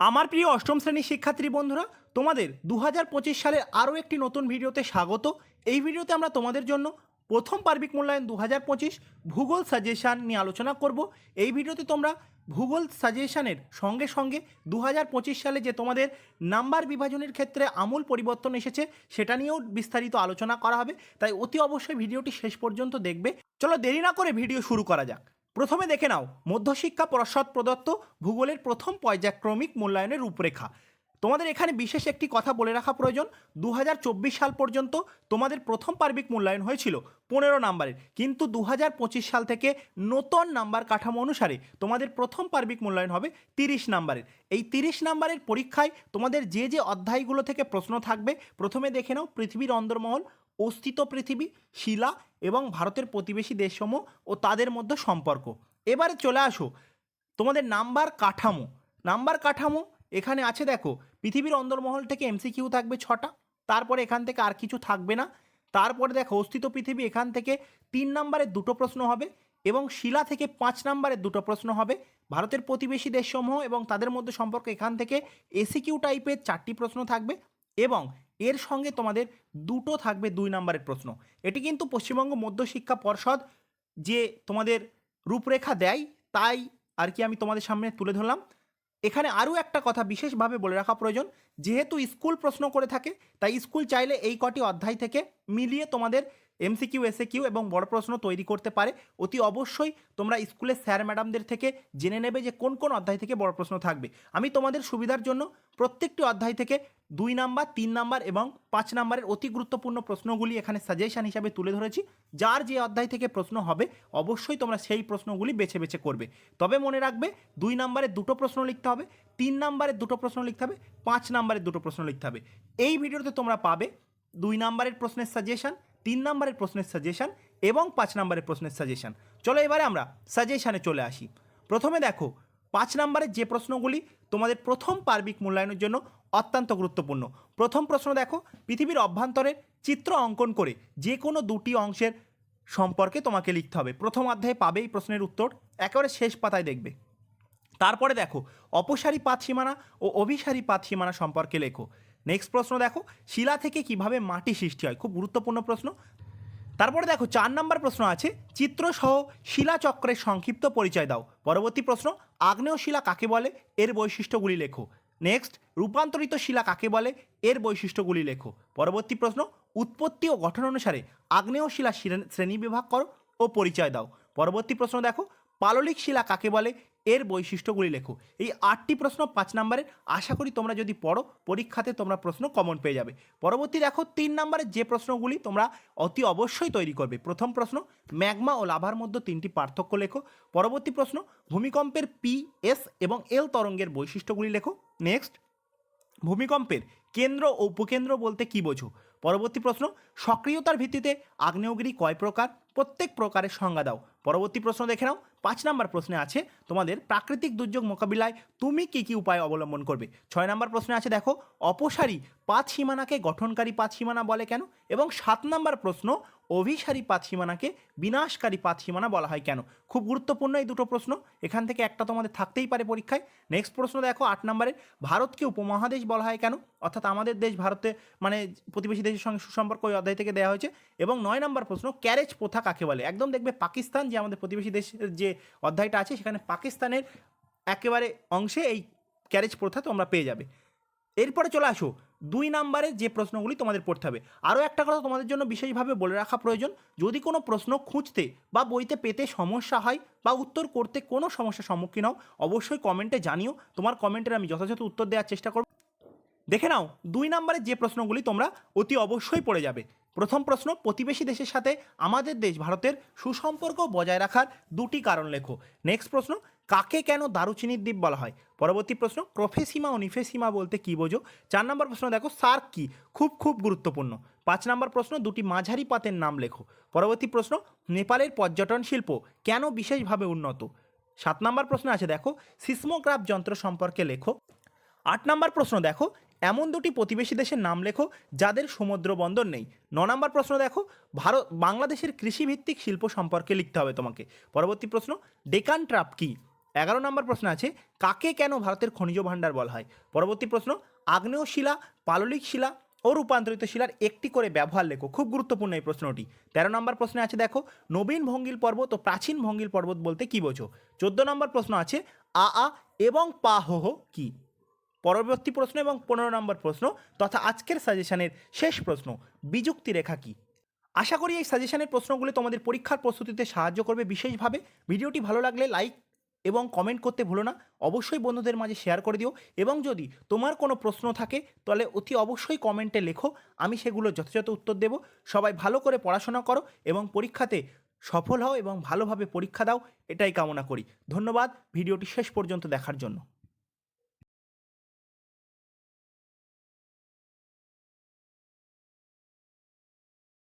আমার প্রিয় অষ্টম শ্রেণির শিক্ষার্থী বন্ধুরা, তোমাদের দু হাজার পঁচিশ সালের আরও একটি নতুন ভিডিওতে স্বাগত। এই ভিডিওতে আমরা তোমাদের জন্য প্রথম পার্বিক মূল্যায়ন দু হাজার পঁচিশ ভূগোল সাজেশান নিয়ে আলোচনা করব। এই ভিডিওতে তোমরা ভূগোল সাজেশানের সঙ্গে সঙ্গে দু হাজার পঁচিশ সালে যে তোমাদের নাম্বার বিভাজনের ক্ষেত্রে আমূল পরিবর্তন এসেছে, সেটা নিয়েও বিস্তারিত আলোচনা করা হবে। তাই অতি অবশ্যই ভিডিওটি শেষ পর্যন্ত দেখবে। চলো দেরি না করে ভিডিও শুরু করা যাক। প্রথমে দেখে নাও মধ্যশিক্ষা পর্ষদ প্রদত্ত ভূগোলের প্রথম পর্যায়ক্রমিক মূল্যায়নের রূপরেখা। তোমাদের এখানে বিশেষ একটি কথা বলে রাখা প্রয়োজন। দু হাজার চব্বিশ সাল পর্যন্ত তোমাদের প্রথম পার্বিক মূল্যায়ন হয়েছিল পনেরো নাম্বারের। কিন্তু দু হাজার পঁচিশ সাল থেকে নতুন নাম্বার কাঠামো অনুসারে তোমাদের প্রথম পার্বিক মূল্যায়ন হবে তিরিশ নাম্বারের। এই তিরিশ নাম্বারের পরীক্ষায় তোমাদের যে যে অধ্যায়গুলো থেকে প্রশ্ন থাকবে, প্রথমে দেখে নাও পৃথিবীর অন্দরমহল, অস্তিত্ব পৃথিবী, শিলা এবং ভারতের প্রতিবেশী দেশসমূহ ও তাদের মধ্যে সম্পর্ক। এবারে চলে আসো। তোমাদের নাম্বার কাঠামো। নাম্বার কাঠামো এখানে আছে দেখো, পৃথিবীর অন্দরমহল থেকে এমসিকিউ থাকবে ছটা, তারপরে এখান থেকে আর কিছু থাকবে না। তারপরে দেখো অস্তিত্ব পৃথিবী এখান থেকে তিন নম্বরের দুটো প্রশ্ন হবে এবং শিলা থেকে পাঁচ নম্বরের দুটো প্রশ্ন হবে। ভারতের প্রতিবেশী দেশসমূহ এবং তাদের মধ্যে সম্পর্ক এখান থেকে এসিকিউ টাইপের চারটি প্রশ্ন থাকবে এবং এর সঙ্গে তোমাদের দুটো থাকবে দুই নম্বরের প্রশ্ন। এটি কিন্তু পশ্চিমবঙ্গ মধ্যশিক্ষা পর্ষদ যে তোমাদের রূপরেখা দেয়, তাই আর কি আমি তোমাদের সামনে তুলে ধরলাম। এখানে আরও একটা কথা বিশেষভাবে বলে রাখা প্রয়োজন। যেহেতু স্কুল প্রশ্ন করে থাকে, তাই স্কুল চাইলে এই কটি অধ্যায় থেকে মিলিয়ে তোমাদের এমসিকিউ এসএ কিউ এবং বড় প্রশ্ন তৈরি করতে পারে। অতি অবশ্যই তোমরা স্কুলের স্যার ম্যাডামদের থেকে জেনে নেবে যে কোন কোন অধ্যায় থেকে বড় প্রশ্ন থাকবে। আমি তোমাদের সুবিধার জন্য প্রত্যেকটি অধ্যায় থেকে দুই নাম্বার, তিন নাম্বার এবং পাঁচ নাম্বারের অতি গুরুত্বপূর্ণ প্রশ্নগুলি এখানে সাজেশন হিসাবে তুলে ধরেছি। যার যে অধ্যায় থেকে প্রশ্ন হবে, অবশ্যই তোমরা সেই প্রশ্নগুলি বেছে বেছে করবে। তবে মনে রাখবে, দুই নাম্বারের দুটো প্রশ্ন লিখতে হবে, তিন নাম্বারের দুটো প্রশ্ন লিখতে হবে, পাঁচ নাম্বারের দুটো প্রশ্ন লিখতে হবে। এই ভিডিওতে তোমরা পাবে দুই নাম্বারের প্রশ্নের সাজেশন তিন নাম্বারের প্রশ্নের সাজেশান এবং পাঁচ নাম্বারের প্রশ্নের সাজেশান চলো এবারে আমরা সাজেশানে চলে আসি। প্রথমে দেখো, পাঁচ নাম্বারের যে প্রশ্নগুলি তোমাদের প্রথম পার্বিক মূল্যায়নের জন্য অত্যন্ত গুরুত্বপূর্ণ। প্রথম প্রশ্ন দেখো, পৃথিবীর অভ্যন্তরের চিত্র অঙ্কন করে যে কোনো দুটি অংশের সম্পর্কে তোমাকে লিখতে হবে। প্রথম অধ্যায়ে পাবে এই প্রশ্নের উত্তর, একেবারে শেষ পাতায় দেখবে। তারপরে দেখো, অপসারী পাত সীমানা ও অভিসারী পাত সীমানা সম্পর্কে লেখো। নেক্সট প্রশ্ন দেখো, শিলা থেকে কীভাবে মাটি সৃষ্টি হয়? খুব গুরুত্বপূর্ণ প্রশ্ন। তারপরে দেখো, চার নম্বর প্রশ্ন আছে চিত্রসহ শিলাচক্রের সংক্ষিপ্ত পরিচয় দাও। পরবর্তী প্রশ্ন, আগ্নেয় শিলা কাকে বলে? এর বৈশিষ্ট্যগুলি লেখো। নেক্সট রূপান্তরিত শিলা কাকে বলে? এর বৈশিষ্ট্যগুলি লেখো। পরবর্তী প্রশ্ন, উৎপত্তি ও গঠন অনুসারে আগ্নেয় শিলা শ্রেণি বিভাগ করো ও পরিচয় দাও। পরবর্তী প্রশ্ন দেখো, পাললিক শিলা কাকে বলে? এর বৈশিষ্ট্যগুলি লেখো। এই আটটি প্রশ্ন পাঁচ নম্বরের। আশা করি তোমরা যদি পড়ো, পরীক্ষাতে তোমরা প্রশ্ন কমন পেয়ে যাবে। পরবর্তী দেখো, তিন নম্বরের যে প্রশ্নগুলি তোমরা অতি অবশ্যই তৈরি করবে। প্রথম প্রশ্ন, ম্যাগমা ও লাভার মধ্যে তিনটি পার্থক্য লেখো। পরবর্তী প্রশ্ন, ভূমিকম্পের পি এস এবং এল তরঙ্গের বৈশিষ্ট্যগুলি লেখো। নেক্সট ভূমিকম্পের কেন্দ্র ও উপকেন্দ্র বলতে কি বোঝো? পরবর্তী প্রশ্ন, সক্রিয়তার ভিত্তিতে আগ্নেয়গিরি কয় প্রকার? প্রত্যেক প্রকারের সংজ্ঞা দাও। পরবর্তী প্রশ্ন দেখে নাও। পাঁচ নাম্বার প্রশ্নে আছে তোমাদের প্রাকৃতিক দুর্যোগ মোকাবিলায় তুমি কী কী উপায় অবলম্বন করবে? ছয় নাম্বার প্রশ্নে আছে দেখো, অপসারী পাঁচ সীমানাকে গঠনকারী পাঁচ সীমানা বলে কেন? এবং সাত নাম্বার প্রশ্ন, অভিসারী পাঁচ সীমানাকে বিনাশকারী পাঁচ সীমানা বলা হয় কেন? খুব গুরুত্বপূর্ণ এই দুটো প্রশ্ন, এখান থেকে একটা তোমাদের থাকতেই পারে পরীক্ষায়। নেক্সট প্রশ্ন দেখো, আট নম্বরে ভারতকে উপমহাদেশ বলা হয় কেন? অর্থাৎ আমাদের দেশ ভারতে মানে প্রতিবেশী দেশের সঙ্গে সুসম্পর্ক ওই অধ্যায় থেকে দেওয়া হয়েছে। এবং নয় নম্বর প্রশ্ন, ক্যারেজ প্রথা কাকে বলে? একদম দেখবে পাকিস্তান যে আমাদের প্রতিবেশী দেশের যে অধ্যায়টা আছে, সেখানে পাকিস্তানের একেবারে অংশে এই ক্যারেজ প্রথা তোমরা পেয়ে যাবে। এরপরে চলে আসো, দুই নাম্বারে যে প্রশ্নগুলি তোমাদের পড়তে হবে। আরও একটা কথা তোমাদের জন্য বিশেষভাবে বলে রাখা প্রয়োজন, যদি কোনো প্রশ্ন খুঁজতে বা বইতে পেতে সমস্যা হয় বা উত্তর করতে কোনো সমস্যার সম্মুখীন হও, অবশ্যই কমেন্টে জানিও। তোমার কমেন্টের আমি যথাযথ উত্তর দেওয়ার চেষ্টা করব। দেখে নাও, দুই নম্বরের যে প্রশ্নগুলি তোমরা অতি অবশ্যই পড়ে যাবে। প্রথম প্রশ্ন, প্রতিবেশী দেশের সাথে আমাদের দেশ ভারতের সুসম্পর্ক বজায় রাখার দুটি কারণ লেখো। নেক্সট প্রশ্ন, কাকে কেন দারুচিনির দ্বীপ বলা হয়? পরবর্তী প্রশ্ন, প্রফেসিমা ও নিফেসিমা বলতে কী বোঝো? চার নম্বর প্রশ্ন দেখো, সার্ক কি? খুব খুব গুরুত্বপূর্ণ। পাঁচ নম্বর প্রশ্ন, দুটি মাঝারি পাতের নাম লেখো। পরবর্তী প্রশ্ন, নেপালের পর্যটন শিল্প কেন বিশেষভাবে উন্নত? সাত নম্বর প্রশ্ন আছে দেখো, সিসমোগ্রাফ যন্ত্র সম্পর্কে লেখো। আট নম্বর প্রশ্ন দেখো এমন দুটি প্রতিবেশী দেশের নাম লেখো যাদের সমুদ্র বন্দর নেই। ন নম্বর প্রশ্ন দেখো, ভারত, বাংলাদেশের কৃষিভিত্তিক শিল্প সম্পর্কে লিখতে হবে তোমাকে। পরবর্তী প্রশ্ন, ডেকান ট্রাপ কি? এগারো নম্বর প্রশ্ন আছে, কাকে কেন ভারতের খনিজ ভাণ্ডার বলা হয়? পরবর্তী প্রশ্ন আগ্নেয় শিলা পাললিক শিলা ও রূপান্তরিত শিলার একটি করে ব্যবহার লেখো। খুব গুরুত্বপূর্ণ এই প্রশ্নটি। তেরো নম্বর প্রশ্নে আছে দেখো, নবীন ভঙ্গিল পর্বত ও প্রাচীন ভঙ্গিল পর্বত বলতে কি বোঝো? চোদ্দ নম্বর প্রশ্ন আছে, আ আ এবং পা হো কি? পরবর্তী প্রশ্ন এবং পনেরো নম্বর প্রশ্ন তথা আজকের সাজেশনের শেষ প্রশ্ন, বিযুক্তি রেখা কি? আশা করি এই সাজেশনের প্রশ্নগুলি তোমাদের পরীক্ষার প্রস্তুতিতে সাহায্য করবে বিশেষভাবে। ভিডিওটি ভালো লাগলে লাইক এবং কমেন্ট করতে ভুলো না। অবশ্যই বন্ধুদের মাঝে শেয়ার করে দিও এবং যদি তোমার কোনো প্রশ্ন থাকে, তাহলে অতি অবশ্যই কমেন্টে লেখো। আমি সেগুলো যথাযথ উত্তর দেব। সবাই ভালো করে পড়াশোনা করো এবং পরীক্ষাতে সফল হও এবং ভালোভাবে পরীক্ষা দাও। এটাই কামনা করি। ধন্যবাদ। ভিডিওটি শেষ পর্যন্ত দেখার জন্য।